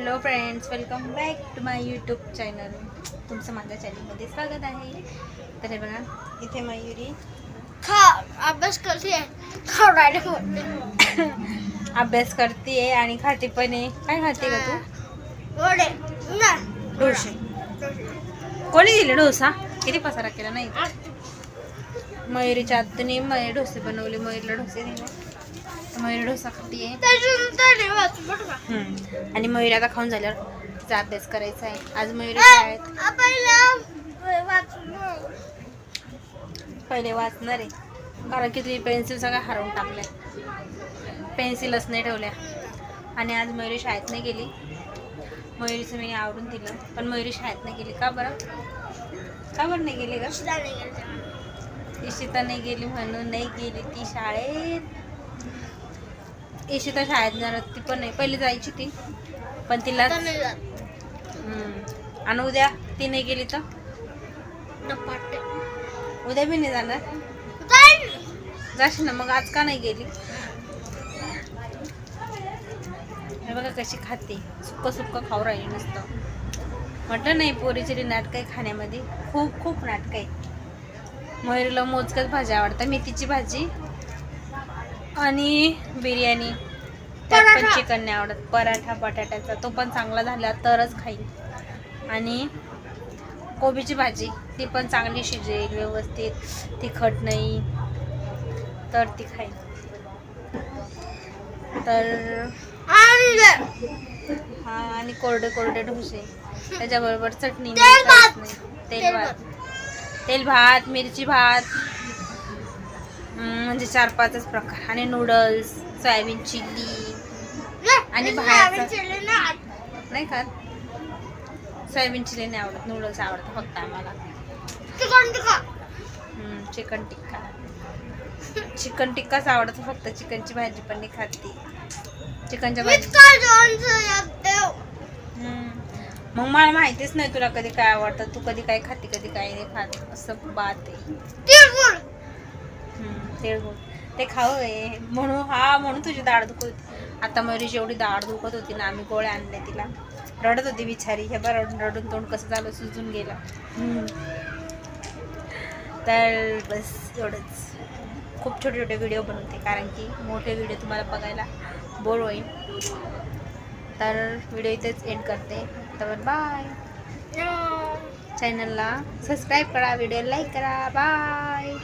Hello friends welcome back to my YouTube channel तुमचं माझ्या चॅनलमध्ये स्वागत आहे. तर हे बघा इथे मयुरी. खा अभ्यास करते अभ्यास करते आणि खाते पण आहे. काय खाते का तू? डोसे. कोणी दिले डोसा? किती पसारा केला नाही? मयुरीच्या आत्तूने मयूर डोसे बनवले. मयूरला डोसे दिले. मयूर डोसा खाते हे का. आणि मयूर आता खाऊन झाल्यावर तिचा अभ्यास करायचा आहे. आज मयूर शाळेत. पहिले वाचणार. आहे कारण की तुझी पेन्सिल सगळ्या हरवून टाकल्या. पेन्सिलच नाही ठेवल्या. आणि आज मयुरी शाळेत नाही गेली. मयुरीचं मी आवडून दिलं. पण मयुरी शाळेत नाही गेली. का बरं? का बरं नाही गेली गेले. इशिता नाही गेली म्हणून नाही गेली ती शाळेत. इशिता शाळेत जाणार ती पण नाही. पहिले जायची ती. पण तिला. आणि उद्या ती नाही गेली तर? उद्या बी नाही जाणार? जाशील ना मग आज का नाही गेली? हे बघा कशी खाते. सुक्क सुक्क खाऊ राहिली नुसतं. म्हटलं नाही पोरीची नाटक आहे खाण्यामध्ये. खूप खूप नाटक आहे. मयुरीला मोजकच भाजी आवडतात. मेथीची भाजी. आणि बिर्याणी. त्यात पण. चिकन नाही आवडत. पराठा बटाट्याचा. तो पण चांगला झाला तरच खाईल आणि कोबीची भाजी. ती पण चांगली शिजेल व्यवस्थित. तिखट नाही तर ती खाईल तर हा आणि कोरडे कोरडे डोसे. त्याच्याबरोबर चटणी तेल भात. मिरची भात. म्हणजे चार पाचच प्रकार. आणि नूडल्स सोयाबीन चिल्ली आणि नाही खात सोयाबीन चिल्ली नाही आवडत. नूडल्स आवडतं फक्त आम्हाला. Chicken tikka. Chicken tikka. Chicken टिक्काच आवडतं फक्त. चिकनची भाजी पण नाही खात चिकनच्या. मग मला माहितीच नाही तुला कधी काय आवडतं. तू कधी काय खाते कधी काय नाही खात. असं बात आहे. तिळगुळ ते खाऊ आहे म्हणून हा म्हणून तुझी दाढ दुखत होती. आता मयुरीची एवढी दाढ दुखत होती ना आम्ही गोळ्या आणल्या तिला. रडत होती बिचारी. हे बरं रडून रडून तोंड कसं झालं सुजून गेलं. तर बस एवढंच. खूप छोटे छोटे व्हिडिओ बनवते कारण की मोठे व्हिडिओ तुम्हाला बघायला बोर होईल तर व्हिडिओ इथेच एंड करते. तर बाय चॅनलला सबस्क्राईब करा व्हिडिओ लाईक करा. बाय